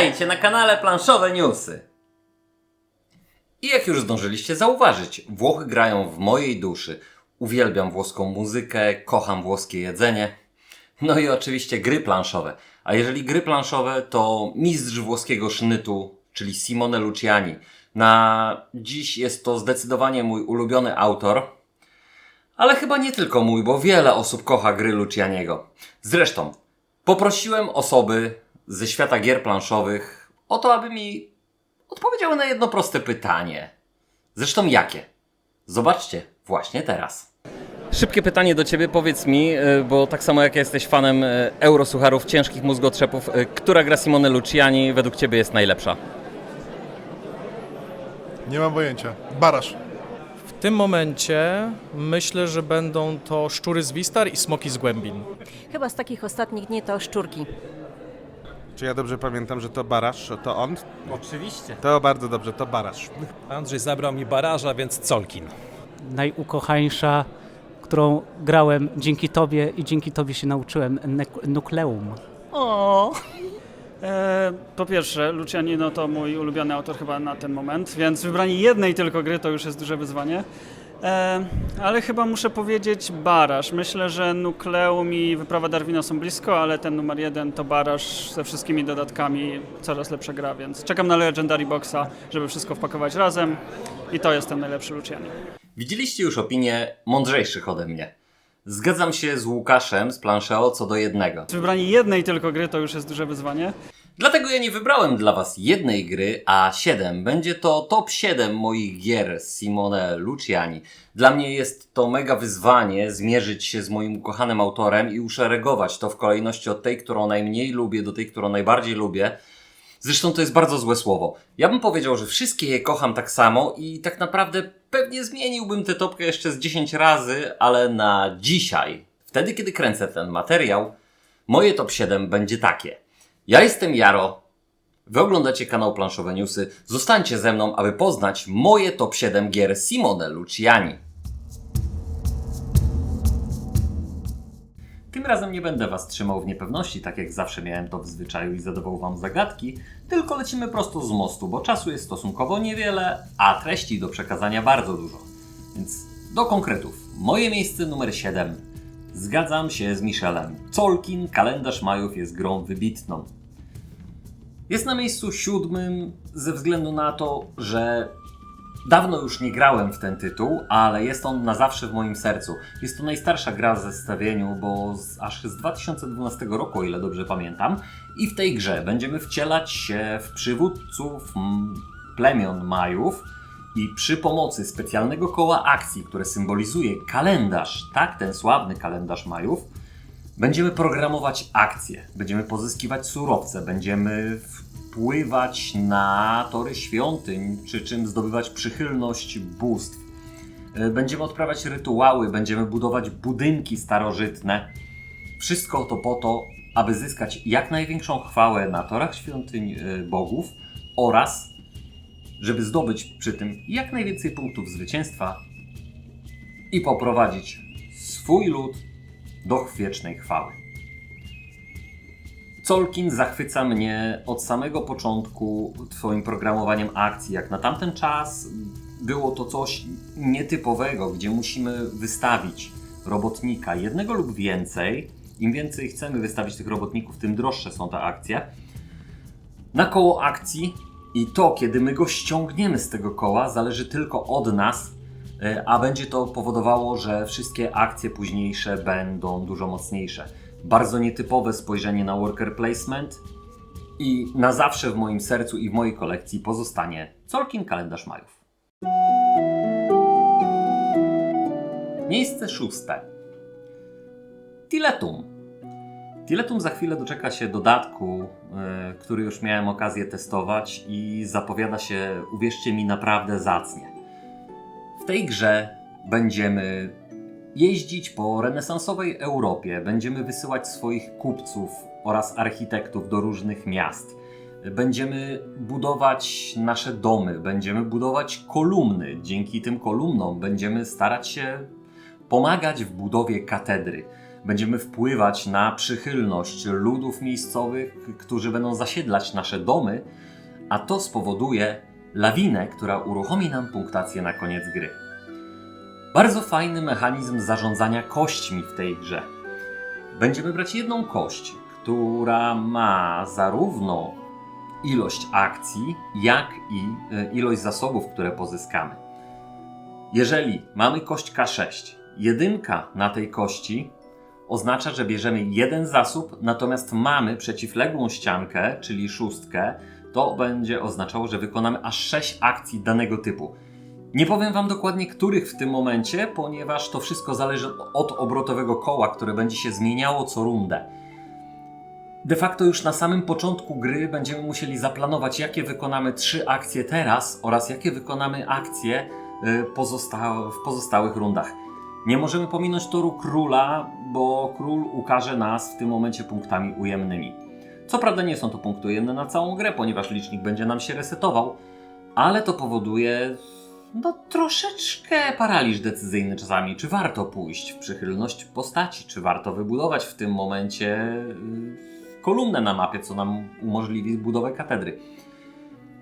Witajcie na kanale Planszowe Newsy. I jak już zdążyliście zauważyć, Włochy grają w mojej duszy. Uwielbiam włoską muzykę, kocham włoskie jedzenie. No i oczywiście gry planszowe. A jeżeli gry planszowe, to mistrz włoskiego sznytu, czyli Simone Luciani. Na dziś jest to zdecydowanie mój ulubiony autor. Ale chyba nie tylko mój, bo wiele osób kocha gry Lucianiego. Zresztą, poprosiłem osoby ze świata gier planszowych o to, aby mi odpowiedziały na jedno proste pytanie. Zresztą jakie? Zobaczcie właśnie teraz. Szybkie pytanie do Ciebie, powiedz mi, y, bo tak samo jak jesteś fanem y, eurosucharów, ciężkich mózgotrzepów, y, która gra Simone Luciani według Ciebie jest najlepsza? Nie mam pojęcia. Barasz. W tym momencie myślę, że będą to szczury z Wistar i smoki z Głębin. Chyba z takich ostatnich dni to szczurki. Czy ja dobrze pamiętam, że to Barasz, to on? Oczywiście. To bardzo dobrze, to Barasz. Andrzej zabrał mi baraża, więc Colkin. najukochańsza, którą grałem dzięki Tobie i dzięki Tobie się nauczyłem, Nukleum. O. E, po pierwsze, Lucianino to mój ulubiony autor chyba na ten moment, więc wybranie jednej tylko gry to już jest duże wyzwanie. E, ale chyba muszę powiedzieć Baraż. Myślę, że Nukleum i Wyprawa Darwina są blisko, ale ten numer jeden to Baraż ze wszystkimi dodatkami. Coraz lepsza gra, więc czekam na Legendary Boxa, żeby wszystko wpakować razem i to jest ten najlepszy Luciani. Widzieliście już opinie mądrzejszych ode mnie. Zgadzam się z Łukaszem z Planszeo co do jednego. Wybranie jednej tylko gry to już jest duże wyzwanie. Dlatego ja nie wybrałem dla Was jednej gry, a 7. Będzie to top 7 moich gier z Simone Luciani. Dla mnie jest to mega wyzwanie zmierzyć się z moim ukochanym autorem i uszeregować to w kolejności od tej, którą najmniej lubię, do tej, którą najbardziej lubię. Zresztą to jest bardzo złe słowo. Ja bym powiedział, że wszystkie je kocham tak samo i tak naprawdę pewnie zmieniłbym tę topkę jeszcze z 10 razy, ale na dzisiaj, wtedy kiedy kręcę ten materiał, moje top 7 będzie takie. Ja jestem Jaro. Wy oglądacie kanał Planszowe Newsy. Zostańcie ze mną, aby poznać moje top 7 gier Simone Luciani. Tym razem nie będę Was trzymał w niepewności, tak jak zawsze miałem to w zwyczaju i zadawał Wam zagadki, tylko lecimy prosto z mostu, bo czasu jest stosunkowo niewiele, a treści do przekazania bardzo dużo. Więc do konkretów. Moje miejsce numer 7. Zgadzam się z Michelem. Colkin, kalendarz Majów jest grą wybitną. Jest na miejscu siódmym ze względu na to, że dawno już nie grałem w ten tytuł, ale jest on na zawsze w moim sercu. Jest to najstarsza gra w zestawieniu, bo z, aż z 2012 roku, o ile dobrze pamiętam. I w tej grze będziemy wcielać się w przywódców plemion Majów i przy pomocy specjalnego koła akcji, które symbolizuje kalendarz, tak, ten sławny kalendarz Majów, Będziemy programować akcje, będziemy pozyskiwać surowce, będziemy wpływać na tory świątyń, przy czym zdobywać przychylność bóstw. E, Będziemy odprawiać rytuały, będziemy budować budynki starożytne. Wszystko to po to, aby zyskać jak największą chwałę na torach świątyń e, bogów oraz żeby zdobyć przy tym jak najwięcej punktów zwycięstwa i poprowadzić swój lud do wiecznej chwały. Colkin zachwyca mnie od samego początku Twoim programowaniem akcji. Jak na tamten czas było to coś nietypowego, gdzie musimy wystawić robotnika, jednego lub więcej. Im więcej chcemy wystawić tych robotników, tym droższe są te akcje. Na koło akcji i to, kiedy my go ściągniemy z tego koła, zależy tylko od nas, E, a będzie to powodowało, że wszystkie akcje późniejsze będą dużo mocniejsze. Bardzo nietypowe spojrzenie na worker placement i na zawsze w moim sercu i w mojej kolekcji pozostanie Colkin Kalendarz Majów. Miejsce szóste. Tiletum. Tiletum za chwilę doczeka się dodatku, e, który już miałem okazję testować i zapowiada się, uwierzcie mi, naprawdę zacnie. W tej grze będziemy jeździć po renesansowej Europie, będziemy wysyłać swoich kupców oraz architektów do różnych miast. Będziemy budować nasze domy, będziemy budować kolumny. Dzięki tym kolumnom będziemy starać się pomagać w budowie katedry. Będziemy wpływać na przychylność ludów miejscowych, którzy będą zasiedlać nasze domy, a to spowoduje lawinę, która uruchomi nam punktację na koniec gry. Bardzo fajny mechanizm zarządzania kośćmi w tej grze. Będziemy brać jedną kość, która ma zarówno ilość akcji, jak i e, ilość zasobów, które pozyskamy. Jeżeli mamy kość K6, jedynka na tej kości oznacza, że bierzemy jeden zasób, natomiast mamy przeciwległą ściankę, czyli szóstkę, to będzie oznaczało, że wykonamy aż 6 akcji danego typu. Nie powiem Wam dokładnie, których w tym momencie, ponieważ to wszystko zależy od obrotowego koła, które będzie się zmieniało co rundę. De facto już na samym początku gry będziemy musieli zaplanować, jakie wykonamy trzy akcje teraz oraz jakie wykonamy akcje y, w pozostałych rundach. Nie możemy pominąć toru króla, bo król ukaże nas w tym momencie punktami ujemnymi. Co prawda nie są to punkty ujemne na całą grę, ponieważ licznik będzie nam się resetował, ale to powoduje no troszeczkę paraliż decyzyjny czasami. Czy warto pójść w przychylność postaci? Czy warto wybudować w tym momencie y, kolumnę na mapie, co nam umożliwi budowę katedry?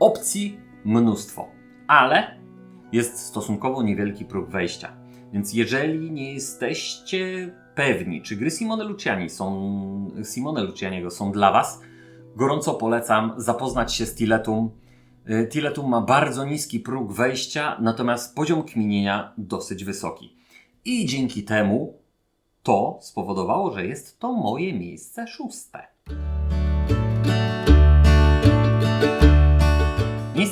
Opcji mnóstwo, ale jest stosunkowo niewielki próg wejścia. Więc jeżeli nie jesteście pewni, czy gry Simone Luciani są, Simone Lucianiego są dla Was, gorąco polecam zapoznać się z Tiletum. Y, Tiletum ma bardzo niski próg wejścia, natomiast poziom kminienia dosyć wysoki. I dzięki temu to spowodowało, że jest to moje miejsce szóste.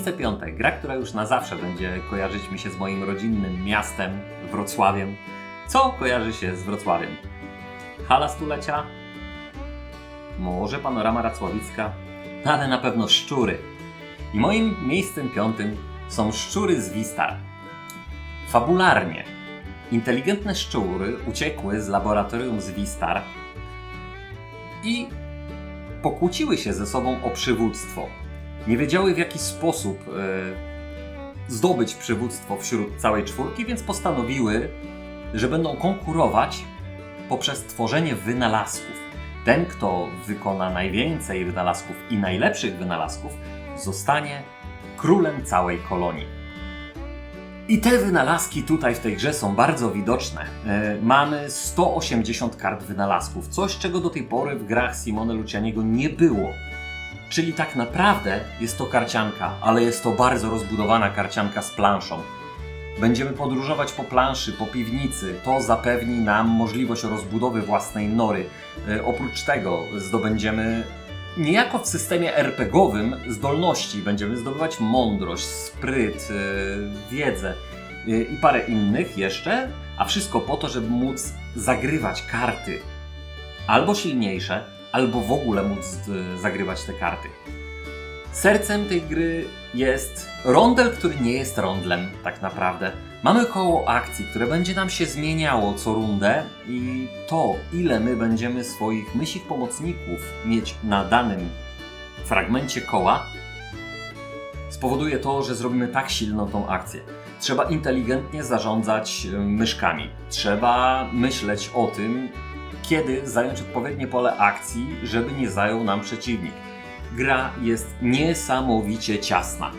Miejsce piąte. Gra, która już na zawsze będzie kojarzyć mi się z moim rodzinnym miastem, Wrocławiem. Co kojarzy się z Wrocławiem? Hala stulecia? Może panorama racławicka? Ale na pewno szczury. I moim miejscem piątym są szczury z Wistar. Fabularnie. Inteligentne szczury uciekły z laboratorium z Wistar i pokłóciły się ze sobą o przywództwo. Nie wiedziały w jaki sposób e, zdobyć przywództwo wśród całej czwórki, więc postanowiły, że będą konkurować poprzez tworzenie wynalazków. Ten, kto wykona najwięcej wynalazków i najlepszych wynalazków, zostanie królem całej kolonii. I te wynalazki tutaj w tej grze są bardzo widoczne. E, mamy 180 kart wynalazków, coś czego do tej pory w grach Simone Lucianiego nie było. Czyli tak naprawdę jest to karcianka, ale jest to bardzo rozbudowana karcianka z planszą. Będziemy podróżować po planszy, po piwnicy. To zapewni nam możliwość rozbudowy własnej nory. E, oprócz tego zdobędziemy niejako w systemie RPGowym zdolności. Będziemy zdobywać mądrość, spryt, e, wiedzę e, i parę innych jeszcze, a wszystko po to, żeby móc zagrywać karty albo silniejsze, albo w ogóle móc e, zagrywać te karty. Sercem tej gry jest rondel, który nie jest rondlem tak naprawdę. Mamy koło akcji, które będzie nam się zmieniało co rundę i to, ile my będziemy swoich mysich pomocników mieć na danym fragmencie koła, spowoduje to, że zrobimy tak silną tą akcję. Trzeba inteligentnie zarządzać y, myszkami. Trzeba myśleć o tym, kiedy zająć odpowiednie pole akcji, żeby nie zajął nam przeciwnik. Gra jest niesamowicie ciasna.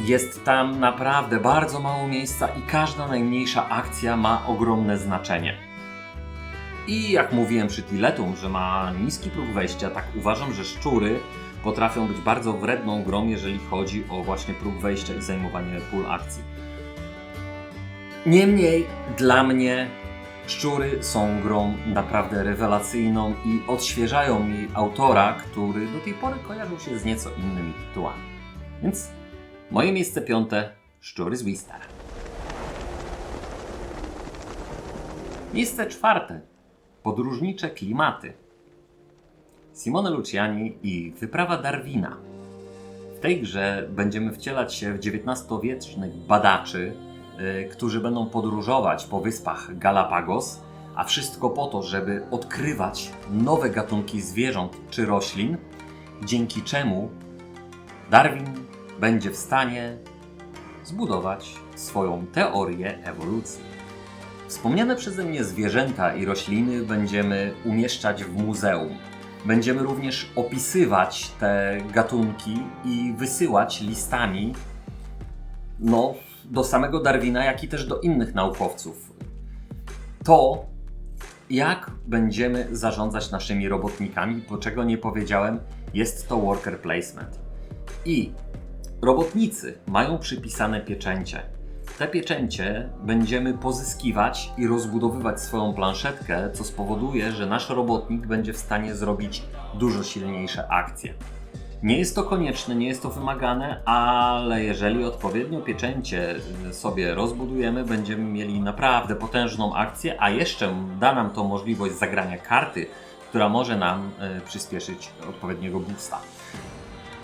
Jest tam naprawdę bardzo mało miejsca i każda najmniejsza akcja ma ogromne znaczenie. I jak mówiłem przy Tiletum, że ma niski próg wejścia, tak uważam, że szczury potrafią być bardzo wredną grą, jeżeli chodzi o właśnie próg wejścia i zajmowanie pól akcji. Niemniej dla mnie szczury są grą naprawdę rewelacyjną i odświeżają mi autora, który do tej pory kojarzył się z nieco innymi tytułami. Więc moje miejsce piąte Szczury z Wistar. Miejsce czwarte Podróżnicze klimaty. Simone Luciani i wyprawa Darwina. W tej grze będziemy wcielać się w XIX-wiecznych badaczy, którzy będą podróżować po wyspach Galapagos, a wszystko po to, żeby odkrywać nowe gatunki zwierząt czy roślin, dzięki czemu Darwin będzie w stanie zbudować swoją teorię ewolucji. Wspomniane przeze mnie zwierzęta i rośliny będziemy umieszczać w muzeum. Będziemy również opisywać te gatunki i wysyłać listami no, do samego Darwina, jak i też do innych naukowców. To, jak będziemy zarządzać naszymi robotnikami, po czego nie powiedziałem, jest to worker placement. I robotnicy mają przypisane pieczęcie. Te pieczęcie będziemy pozyskiwać i rozbudowywać swoją planszetkę, co spowoduje, że nasz robotnik będzie w stanie zrobić dużo silniejsze akcje. Nie jest to konieczne, nie jest to wymagane, ale jeżeli odpowiednio pieczęcie sobie rozbudujemy, będziemy mieli naprawdę potężną akcję, a jeszcze da nam to możliwość zagrania karty, która może nam e, przyspieszyć odpowiedniego boosta.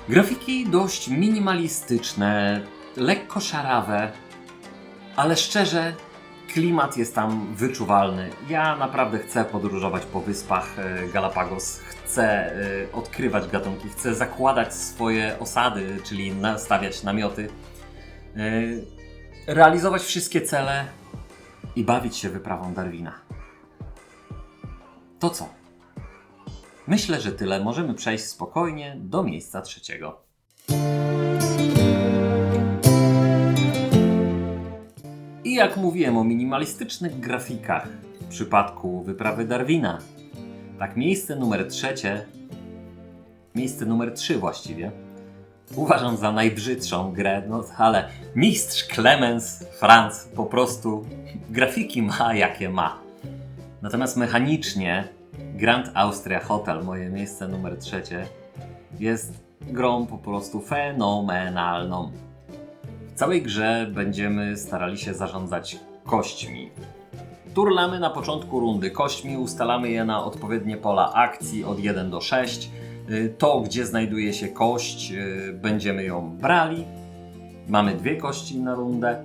Grafiki dość minimalistyczne, lekko szarawe, ale szczerze, klimat jest tam wyczuwalny. Ja naprawdę chcę podróżować po wyspach e, Galapagos, chcę e, odkrywać gatunki, chcę zakładać swoje osady, czyli nastawiać namioty, e, realizować wszystkie cele i bawić się wyprawą Darwina. To co? Myślę, że tyle. Możemy przejść spokojnie do miejsca trzeciego. Jak mówiłem o minimalistycznych grafikach w przypadku wyprawy Darwina, tak miejsce numer trzecie, miejsce numer trzy właściwie, uważam za najbrzydszą grę, no ale mistrz Clemens Franz po prostu grafiki ma jakie ma. Natomiast mechanicznie Grand Austria Hotel, moje miejsce numer trzecie, jest grą po prostu fenomenalną. Całej grze będziemy starali się zarządzać kośćmi. Turlamy na początku rundy kośćmi, ustalamy je na odpowiednie pola akcji od 1 do 6. Y, To, gdzie znajduje się kość, y, będziemy ją brali. Mamy dwie kości na rundę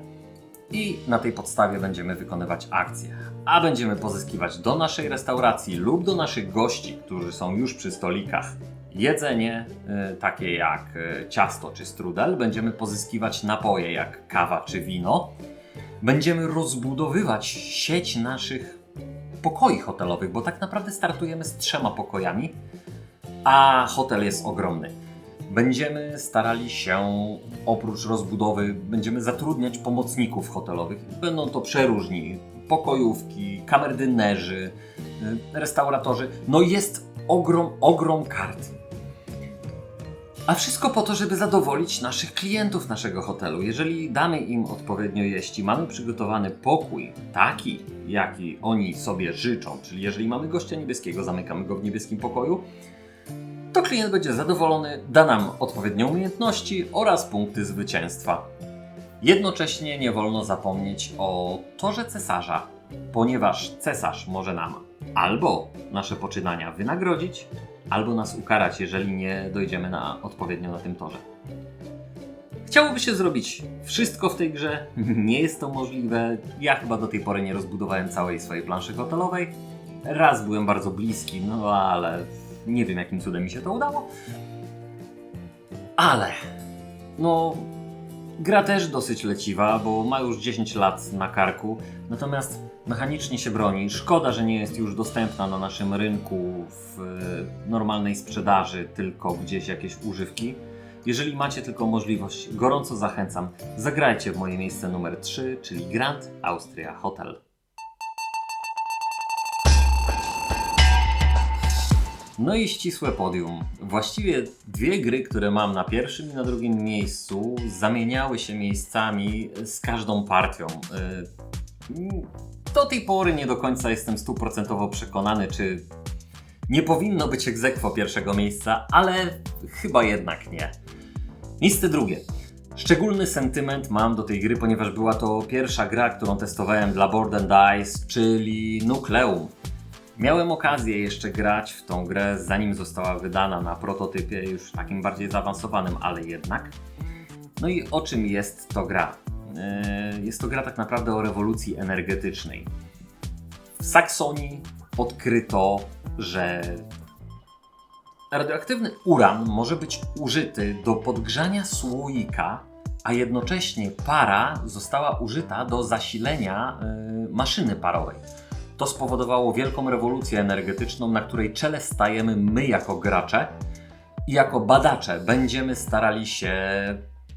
i na tej podstawie będziemy wykonywać akcje. A będziemy pozyskiwać do naszej restauracji lub do naszych gości, którzy są już przy stolikach, jedzenie y, takie jak y, ciasto czy strudel. Będziemy pozyskiwać napoje jak kawa czy wino. Będziemy rozbudowywać sieć naszych pokoi hotelowych, bo tak naprawdę startujemy z trzema pokojami, a hotel jest ogromny. Będziemy starali się, oprócz rozbudowy, będziemy zatrudniać pomocników hotelowych. Będą to przeróżni pokojówki, kamerdynerzy, y, restauratorzy. No jest ogrom, ogrom kart. A wszystko po to, żeby zadowolić naszych klientów naszego hotelu. Jeżeli damy im odpowiednio jeść i mamy przygotowany pokój taki, jaki oni sobie życzą, czyli jeżeli mamy gościa niebieskiego, zamykamy go w niebieskim pokoju, to klient będzie zadowolony, da nam odpowiednie umiejętności oraz punkty zwycięstwa. Jednocześnie nie wolno zapomnieć o torze cesarza, ponieważ cesarz może nam albo nasze poczynania wynagrodzić, albo nas ukarać, jeżeli nie dojdziemy na odpowiednio na tym torze. Chciałoby się zrobić wszystko w tej grze, nie jest to możliwe. Ja chyba do tej pory nie rozbudowałem całej swojej planszy hotelowej. Raz byłem bardzo bliski, no ale nie wiem jakim cudem mi się to udało. Ale, no, gra też dosyć leciwa, bo ma już 10 lat na karku, natomiast mechanicznie się broni. Szkoda, że nie jest już dostępna na naszym rynku w e, normalnej sprzedaży, tylko gdzieś jakieś używki. Jeżeli macie tylko możliwość, gorąco zachęcam, zagrajcie w moje miejsce numer 3, czyli Grand Austria Hotel. No i ścisłe podium. Właściwie dwie gry, które mam na pierwszym i na drugim miejscu, zamieniały się miejscami z każdą partią. Do tej pory nie do końca jestem stuprocentowo przekonany, czy nie powinno być egzekwo pierwszego miejsca, ale chyba jednak nie. Miejsce drugie. Szczególny sentyment mam do tej gry, ponieważ była to pierwsza gra, którą testowałem dla Board Dice, czyli Nukleum. Miałem okazję jeszcze grać w tą grę, zanim została wydana na prototypie już takim bardziej zaawansowanym, ale jednak. No i o czym jest to gra? Yy, Jest to gra tak naprawdę o rewolucji energetycznej. W Saksonii odkryto, że radioaktywny uran może być użyty do podgrzania słoika a jednocześnie para została użyta do zasilenia y, maszyny parowej. To spowodowało wielką rewolucję energetyczną, na której czele stajemy my jako gracze i jako badacze będziemy starali się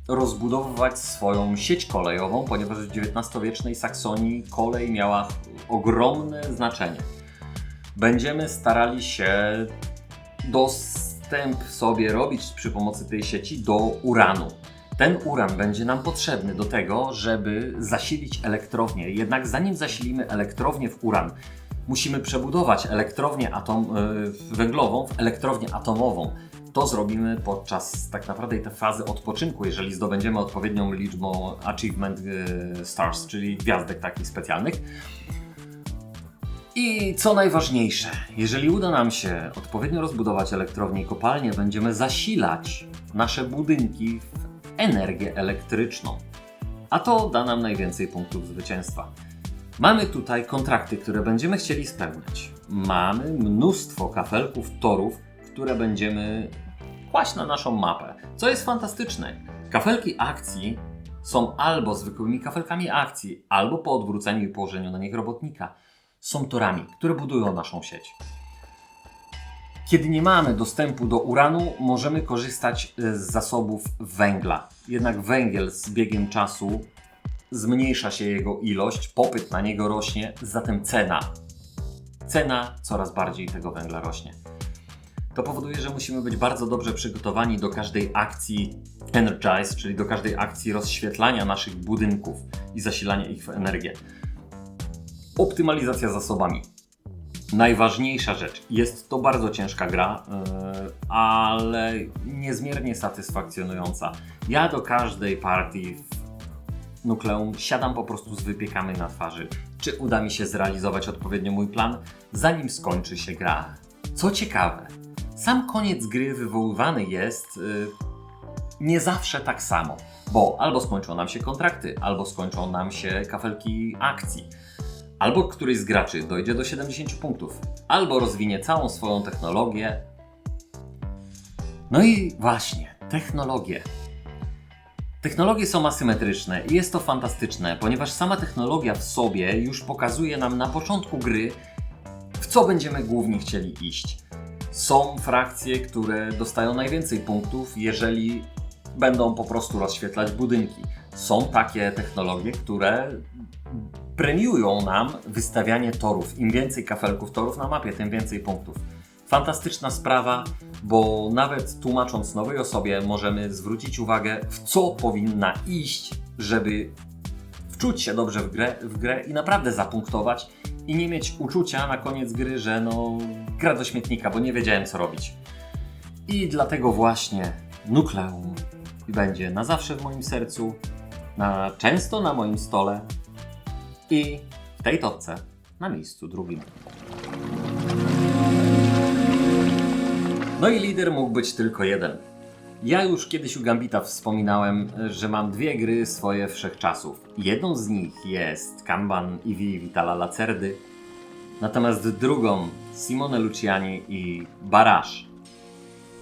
rozbudowywać swoją sieć kolejową, ponieważ w XIX-wiecznej Saksonii kolej miała ogromne znaczenie. Będziemy starali się dostęp sobie robić przy pomocy tej sieci do uranu. Ten uran będzie nam potrzebny do tego, żeby zasilić elektrownię. Jednak zanim zasilimy elektrownię w uran, musimy przebudować elektrownię atom, y, węglową w elektrownię atomową. To zrobimy podczas tak naprawdę tej fazy odpoczynku, jeżeli zdobędziemy odpowiednią liczbą achievement y, stars, czyli gwiazdek takich specjalnych. I co najważniejsze, jeżeli uda nam się odpowiednio rozbudować elektrownię i kopalnię, będziemy zasilać nasze budynki w energię elektryczną. A to da nam najwięcej punktów zwycięstwa. Mamy tutaj kontrakty, które będziemy chcieli spełniać. Mamy mnóstwo kafelków, torów, które będziemy kłaść na naszą mapę, co jest fantastyczne. Kafelki akcji są albo zwykłymi kafelkami akcji, albo po odwróceniu i położeniu na nich robotnika są torami, które budują naszą sieć. Kiedy nie mamy dostępu do uranu, możemy korzystać e, z zasobów węgla. Jednak węgiel z biegiem czasu zmniejsza się jego ilość, popyt na niego rośnie, zatem cena. Cena coraz bardziej tego węgla rośnie. To powoduje, że musimy być bardzo dobrze przygotowani do każdej akcji Energize, czyli do każdej akcji rozświetlania naszych budynków i zasilania ich w energię. Optymalizacja zasobami. Najważniejsza rzecz. Jest to bardzo ciężka gra, yy, ale niezmiernie satysfakcjonująca. Ja do każdej partii w Nukleum siadam po prostu z wypiekami na twarzy. Czy uda mi się zrealizować odpowiednio mój plan, zanim skończy się gra? Co ciekawe, sam koniec gry wywoływany jest yy, nie zawsze tak samo, bo albo skończą nam się kontrakty, albo skończą nam się kafelki akcji. Albo któryś z graczy dojdzie do 70 punktów, albo rozwinie całą swoją technologię. No i właśnie, technologie. Technologie są asymetryczne i jest to fantastyczne, ponieważ sama technologia w sobie już pokazuje nam na początku gry, w co będziemy głównie chcieli iść. Są frakcje, które dostają najwięcej punktów, jeżeli będą po prostu rozświetlać budynki. Są takie technologie, które premiują nam wystawianie torów. Im więcej kafelków torów na mapie, tym więcej punktów. Fantastyczna sprawa, bo nawet tłumacząc nowej osobie, możemy zwrócić uwagę, w co powinna iść, żeby wczuć się dobrze w grę, w grę i naprawdę zapunktować i nie mieć uczucia na koniec gry, że no gra do śmietnika, bo nie wiedziałem co robić. I dlatego właśnie Nukleum będzie na zawsze w moim sercu, na często na moim stole i w tej topce na miejscu drugim. No i lider mógł być tylko jeden. Ja już kiedyś u Gambita wspominałem, że mam dwie gry swoje wszechczasów. Jedną z nich jest Kanban Eevee Vitala Lacerdy, natomiast drugą Simone Luciani i Baraż.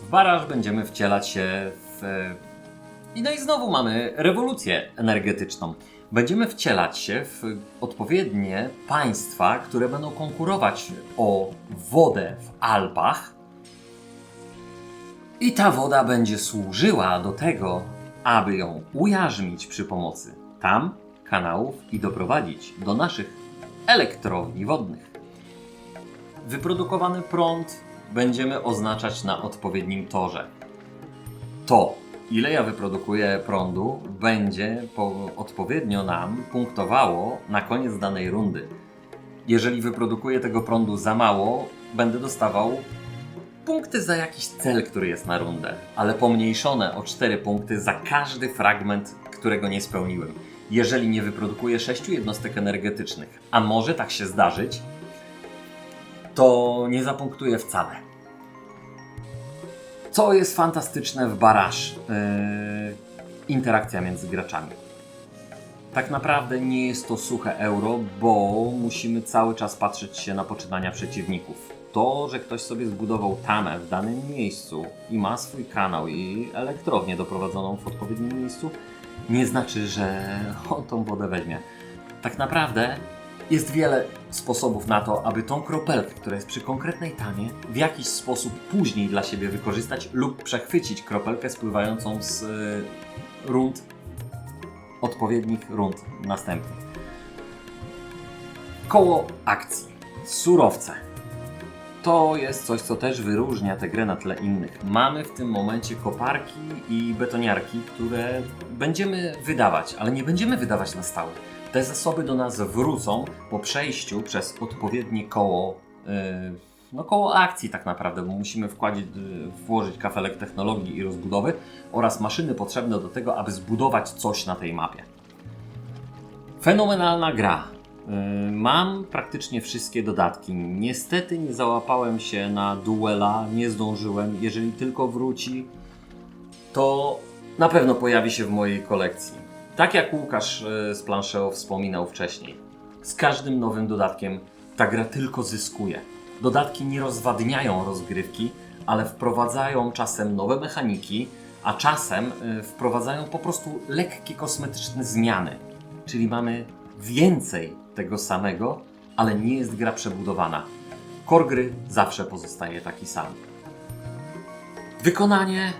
W Baraż będziemy wcielać się w... I no i znowu mamy rewolucję energetyczną. Będziemy wcielać się w odpowiednie państwa, które będą konkurować o wodę w Alpach. I ta woda będzie służyła do tego, aby ją ujarzmić przy pomocy tam kanałów i doprowadzić do naszych elektrowni wodnych. Wyprodukowany prąd będziemy oznaczać na odpowiednim torze. To, ile ja wyprodukuję prądu, będzie po, odpowiednio nam punktowało na koniec danej rundy. Jeżeli wyprodukuję tego prądu za mało, będę dostawał punkty za jakiś cel, który jest na rundę, ale pomniejszone o 4 punkty za każdy fragment, którego nie spełniłem. Jeżeli nie wyprodukuję 6 jednostek energetycznych, a może tak się zdarzyć, to nie zapunktuję wcale. Co jest fantastyczne w Baraż? Yy, interakcja między graczami. Tak naprawdę nie jest to suche euro, bo musimy cały czas patrzeć się na poczynania przeciwników. To, że ktoś sobie zbudował tamę w danym miejscu i ma swój kanał i elektrownię doprowadzoną w odpowiednim miejscu, nie znaczy, że on tą wodę weźmie. Tak naprawdę jest wiele sposobów na to, aby tą kropelkę, która jest przy konkretnej tamie, w jakiś sposób później dla siebie wykorzystać lub przechwycić kropelkę spływającą z y, rund, odpowiednich rund następnych. Koło akcji. Surowce. To jest coś, co też wyróżnia tę grę na tle innych. Mamy w tym momencie koparki i betoniarki, które będziemy wydawać, ale nie będziemy wydawać na stałe. Te zasoby do nas wrócą po przejściu przez odpowiednie koło, yy, no koło akcji tak naprawdę, bo musimy wkładzić, yy, włożyć kafelek technologii i rozbudowy oraz maszyny potrzebne do tego, aby zbudować coś na tej mapie. Fenomenalna gra. Yy, Mam praktycznie wszystkie dodatki. Niestety nie załapałem się na duela, nie zdążyłem. Jeżeli tylko wróci, to na pewno pojawi się w mojej kolekcji. Tak jak Łukasz yy, z Plancheo wspominał wcześniej. Z każdym nowym dodatkiem ta gra tylko zyskuje. Dodatki nie rozwadniają rozgrywki, ale wprowadzają czasem nowe mechaniki, a czasem yy, wprowadzają po prostu lekkie kosmetyczne zmiany. Czyli mamy więcej tego samego, ale nie jest gra przebudowana. Core gry zawsze pozostaje taki sam. Wykonanie,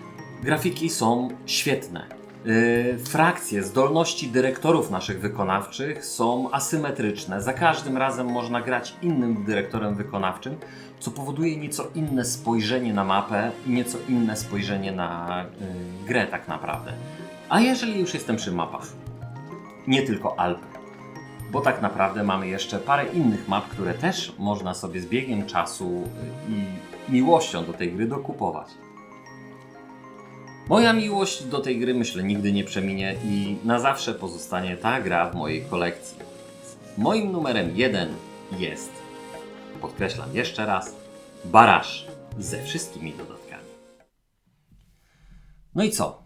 grafiki są świetne. Yy, frakcje, zdolności dyrektorów naszych wykonawczych są asymetryczne. Za każdym razem można grać innym dyrektorem wykonawczym, co powoduje nieco inne spojrzenie na mapę i nieco inne spojrzenie na yy, grę tak naprawdę. A jeżeli już jestem przy mapach, nie tylko Alpy, bo tak naprawdę mamy jeszcze parę innych map, które też można sobie z biegiem czasu i miłością do tej gry dokupować. Moja miłość do tej gry myślę nigdy nie przeminie i na zawsze pozostanie ta gra w mojej kolekcji. Moim numerem jeden jest, podkreślam jeszcze raz, Barasz ze wszystkimi dodatkami. No i co?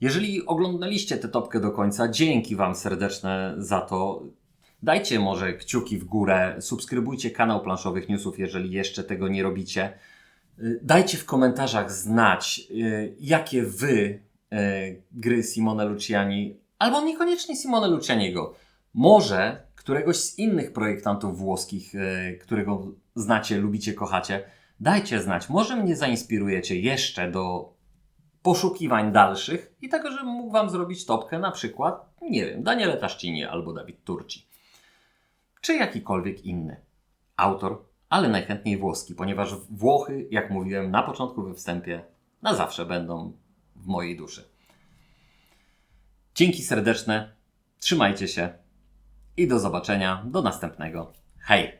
Jeżeli oglądaliście tę topkę do końca, dzięki Wam serdeczne za to. Dajcie może kciuki w górę, subskrybujcie kanał Planszowych Newsów, jeżeli jeszcze tego nie robicie. Y, Dajcie w komentarzach znać, y, jakie Wy y, gry Simone Luciani, albo niekoniecznie Simone Lucianiego, może któregoś z innych projektantów włoskich, którego znacie, lubicie, kochacie, dajcie znać. Może mnie zainspirujecie jeszcze do poszukiwań dalszych i tego, żebym mógł Wam zrobić topkę na przykład, nie wiem, Daniele Taszcini albo Dawid Turci. Czy jakikolwiek inny autor, ale najchętniej włoski, ponieważ Włochy, jak mówiłem na początku we wstępie, na zawsze będą w mojej duszy. Dzięki serdeczne, trzymajcie się i do zobaczenia, do następnego. Hej!